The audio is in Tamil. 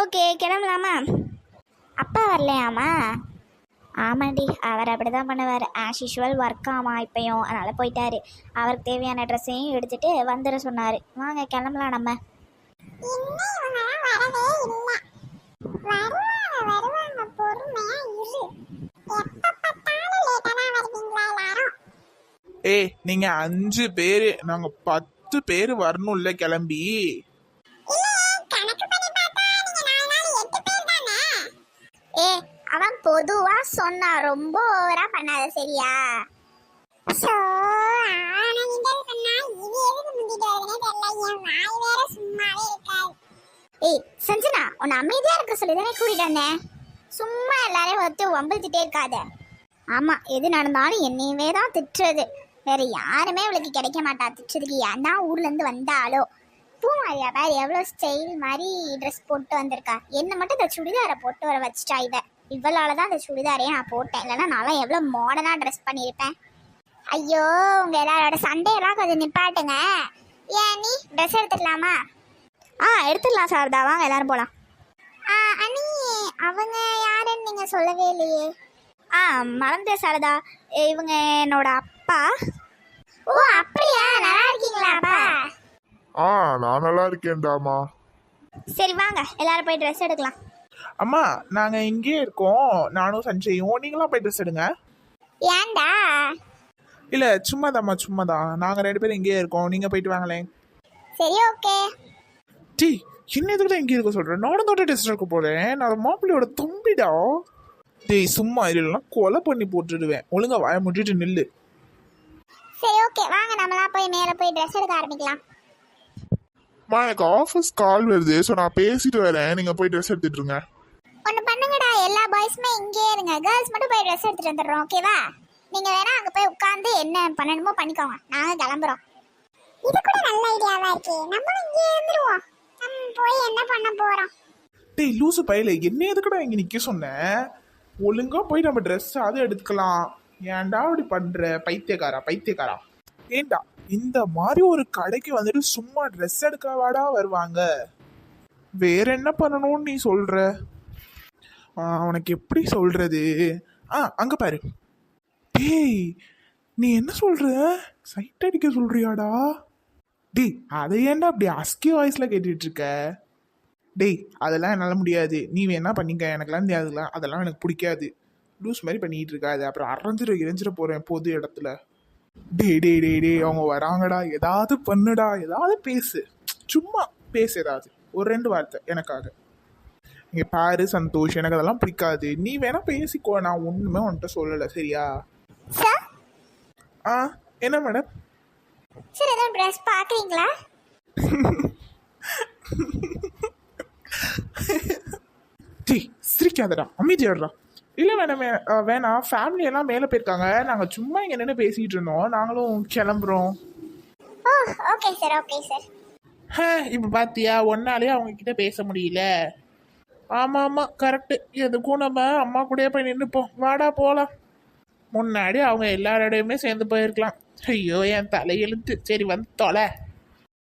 ஓகே கிளம்பலாமா? அப்பா வரலையாமா? ஆமாண்டி அவர் அப்படி தான் பண்ணுவார் ஆஸ் யூஷுவல் ஒர்க் ஆமா இப்பயும். அதனால் போயிட்டாரு. அவருக்கு தேவையான ட்ரெஸ்ஸையும் எடுத்துட்டு வந்துட சொன்னார். வாங்க கிளம்பலாம் நம்ம. ஏய் நீங்க அஞ்சு பேரு நாங்க பத்து பேர் வரணும்ல கிளம்பி. பொதுவா சொன்னா ரொம்ப ஓவரா பண்ணாத சரியா? சோ ஆனந்தம் பண்ணா இது எதுக்கு முந்திட்டு வருதுன்னே தெரியல. என் வாய் வேற சும்மாவே இருக்காது. ஏய் சஞ்சனா உன்னை அமைதியா இருக்க சொல்லி. தானே கூட்டிட்டு வந்தேன். சும்மா எல்லாரையும் ஒத்து வம்பிழுத்துட்டே இருக்காத. ஆமா எது நடந்தாலும் என்னையவே தான் திட்டுறது. வேற யாருமே இவளுக்கு கிடைக்க மாட்டா. திட்டுறதுக்கு ஏன் தான் ஊர்ல இருந்து வந்தாலோ. பூ மாதிரியா எவ்வளோ ஸ்டைல் மாதிரி ட்ரெஸ் போட்டு வந்திருக்கா. என்னை மட்டும் இந்த சுடிதாரை போட்டு வர வச்சுட்டா இவ. இவளால தான் இந்த சுடிதாரையே நான் போட்டேன். இல்லைன்னா நான்லாம் எவ்வளோ மாடர்னா ட்ரெஸ் பண்ணியிருப்பேன். ஐயோ உங்க எல்லாரோட சண்டையெல்லாம் கொஞ்சம் நிப்பாட்டுங்க. ஏன் நீ ட்ரெஸ் எடுத்துக்கலாமா ஆ எடுத்துடலாம் சாரதா. வாங்க எல்லாரும் போகலாம் ஆ அண்ணி அவங்க யாருன்னு நீங்கள் சொல்லவே இல்லையே. ஆ மறந்துட்டேன் சாரதா. இவங்க என்னோட அப்பா. ஓ அப்படியா? நல்லா இருக்கீங்களாப்பா ஆ நான் நல்லா இருக்கேன்டாமா. சரி வாங்க. எல்லாரும் போய் ட்ரெஸ் எடுக்கலாம். அம்மா நாங்க இங்கேயே இருக்கோம். நானும் சஞ்சயும் நீங்களாம் போய் ட்ரெஸ் எடுங்க. ஏன்டா? இல்ல சும்மாதாம்மா சும்மாதான் நாங்க ரெண்டு பேரும் இங்கேயே இருக்கோம். நீங்க போயிட்டு வாங்களேன். சரி ஓகே. டி என்ன எதுக்கு தான் இங்கே இருக்க சொல்றேன் நானும் தோட்ட டெஸ்ட் இருக்க போறேன். நான் மாப்பிள்ளையோட தம்பிடா. டேய் சும்மா இல்லைன்னா கொலை பண்ணி போட்டுடுவேன். ஒழுங்கா வாய முட்டிட்டு நில்லு. சரி ஓகே. வாங்க நம்மளாம் போய் மேலே போய் ட்ரெஸ் எடுக்க ஆரம்பிக்கலாம். மா எனக்கு ஆஃபீஸ் கால் வருது. ஸோ நான் பேசிட்டு வரேன். நீங்க போய் ட்ரெஸ் எடுத்துட்டு இருங்க. ஒன்று பண்ணுங்கடா. எல்லா பாய்ஸுமே இங்கேயே இருங்க. கேர்ள்ஸ் மட்டும் போய் ட்ரெஸ் எடுத்துட்டு வந்துடுறோம். ஓகேவா நீங்கள் வேணா அங்கே போய் உட்காந்து என்ன பண்ணணுமோ பண்ணிக்கோங்க. நாங்கள் கிளம்புறோம். இது கூட நல்ல ஐடியாவா இருக்கே. நம்ம இங்கே இருந்துருவோம். நம்ம போய் என்ன பண்ண போறோம்? டேய் லூசு பையல. என்ன எதுக்குடா இங்க நிக்க சொன்னேன் ஒழுங்கா போய் நம்ம ட்ரெஸ் அது எடுத்துக்கலாம். ஏன்டா அப்படி பண்ற? பைத்தியக்காரா? பைத்தியக்காரா? ஏண்டா? இந்த மாதிரி ஒரு கடைக்கு வந்துட்டு சும்மா ட்ரெஸ் எடுக்கவாடா வருவாங்க? வேற என்ன பண்ணணும்னு நீ சொல்ற? உனக்கு எப்படி சொல்றது? ஆ அங்க பாரு. டேய் நீ என்ன சொல்ற? சைட் அடிக்க சொல்றியாடா? டேய் அதை ஏன்டா அப்படி அஸ்கி வாய்ஸ்ல கேட்டுட்டு இருக்க டேய் அதெல்லாம் என்னால் முடியாது. நீ வேணா பண்ணிக்க. எனக்கெல்லாம் தெரியாதுலாம் அதெல்லாம் எனக்கு பிடிக்காது. லூஸ் மாதிரி பண்ணிட்டு இருக்காது. அப்புறம் அரைஞ்சிட இறைஞ்சிட போறேன் பொது இடத்துல. டேய் டேய் டேய் டேய் அவங்க வராங்கடா. ஏதாவது பண்ணுடா. ஏதாவது பேசு. சும்மா பேசு ஏதாவது. ஒரு ரெண்டு வார்த்தை எனக்காக. இங்க பாரு சந்தோஷ். எனக்கு அதெல்லாம் பிடிக்காது. நீ வேணா பேசிக்கோ. நான் ஒண்ணுமே உன்கிட்ட சொல்லலை. சரியா? சார் ஆ என்ன மேடம் சார் எதுவும் ட்ரெஸ் பார்க்குறீங்களா டேய் சிரிக்காதடா. அமைதியாடுறா. இல்லை அஹ் வேணாம் ஃபேமிலி எல்லாம் மேலே போயிருக்காங்க. நாங்கள் சும்மா இங்கே நின்று பேசிகிட்டு இருந்தோம். நாங்களும் கிளம்புறோம். Okay sir okay sir hey இப்போ பார்த்தியா ஒன்னாலே அவங்க கிட்ட பேச முடியல. ஆமாம் ஆமாம் கரெக்டு எதுக்கும் நம்ம அம்மா கூடயே போய் நின்றுப்போம் வாடா போகலாம் முன்னாடி அவங்க எல்லாரோடையுமே சேர்ந்து போயிருக்கலாம். ஐயோ என் தலையெழுத்து சரி வந்து தொலை.